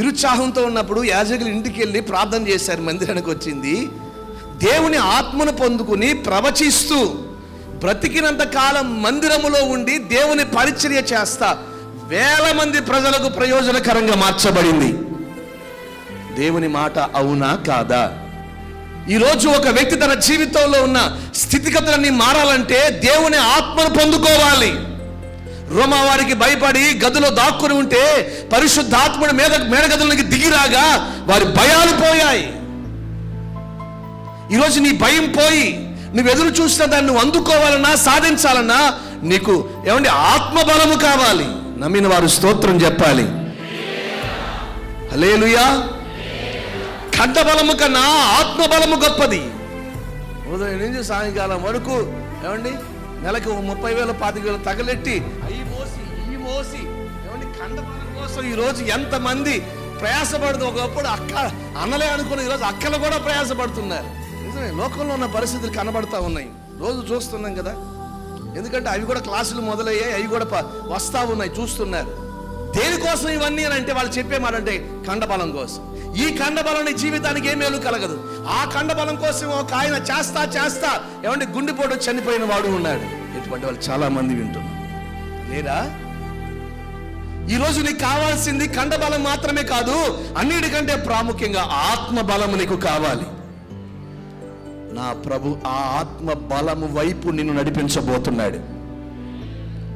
నిరుత్సాహంతో ఉన్నప్పుడు యాజకులు ఇంటికి వెళ్ళి ప్రార్థన చేశారు మందిరానికి వచ్చింది. దేవుని ఆత్మను పొందుకుని ప్రవచిస్తూ బ్రతికినంత కాలం మందిరములో ఉండి దేవుని పరిచర్య చేస్తా వేల మంది ప్రజలకు ప్రయోజనకరంగా మార్చబడింది. దేవుని మాట అవునా కాదా? ఈరోజు ఒక వ్యక్తి తన జీవితంలో ఉన్న స్థితిగతులన్నీ మారాలంటే దేవుని ఆత్మను పొందుకోవాలి. రోమావారికి భయపడి గదిలో దాక్కుని ఉంటే పరిశుద్ధాత్ముడు మేద మేడగదులకి దిగిరాగా వారి భయాలు పోయాయి. ఈరోజు నీ భయం పోయి నువ్వు ఎదురు చూసిన దాన్ని నువ్వు అందుకోవాలన్నా సాధించాలన్నా నీకు ఏమంటే ఆత్మబలము కావాలి. నమ్మిన వారు స్తోత్రం చెప్పాలి. హలేలుయా ఖడ్డబలము కన్నా ఆత్మబలము గొప్పది. ఉదయం నుంచి సాయంకాలం వరకు ఏమండి? నెలకు ముప్పై వేల పాతిక వేలు తగలెట్టి అయ్యి మోసి ఏమండి ఖండబలం కోసం ఈరోజు ఎంతమంది ప్రయాసపడదు ఒకప్పుడు అక్క అన్నలే అనుకున్న ఈరోజు అక్కలు కూడా ప్రయాసపడుతున్నారు. నిజమే లోకంలో ఉన్న పరిస్థితులు కనబడతా ఉన్నాయి. రోజు చూస్తున్నాం కదా. ఎందుకంటే అవి కూడా క్లాసులు మొదలయ్యాయి అవి కూడా వస్తా ఉన్నాయి చూస్తున్నారు. దేనికోసం ఇవన్నీ అని అంటే వాళ్ళు చెప్పే మాట అంటే కండబలం కోసం. ఈ కండబలం జీవితానికి ఏ మేలు కలగదు. ఆ కండబలం కోసం ఒక ఆయన చేస్తా చేస్తా ఏమంటే గుండెపోటు చనిపోయిన వాడు ఉన్నాడు. ఇటువంటి వాళ్ళు చాలా మంది వింటున్నారు లేదా ఈరోజు నీకు కావాల్సింది కండబలం మాత్రమే కాదు అన్నిటికంటే ప్రాముఖ్యంగా ఆత్మబలము నీకు కావాలి. నా ప్రభు ఆ ఆత్మ బలము వైపు నిన్ను నడిపించబోతున్నాడు.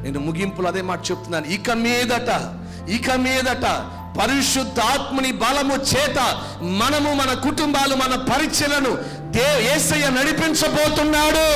నేను ముగింపులు అదే మాట చెప్తున్నాను. ఇక మీదట ఇక మీదట పరిశుద్ధాత్మని బలము చేత మనము మన కుటుంబాలు మన పరిచయలను దే ఏసయ్య నడిపించబోతున్నాడు.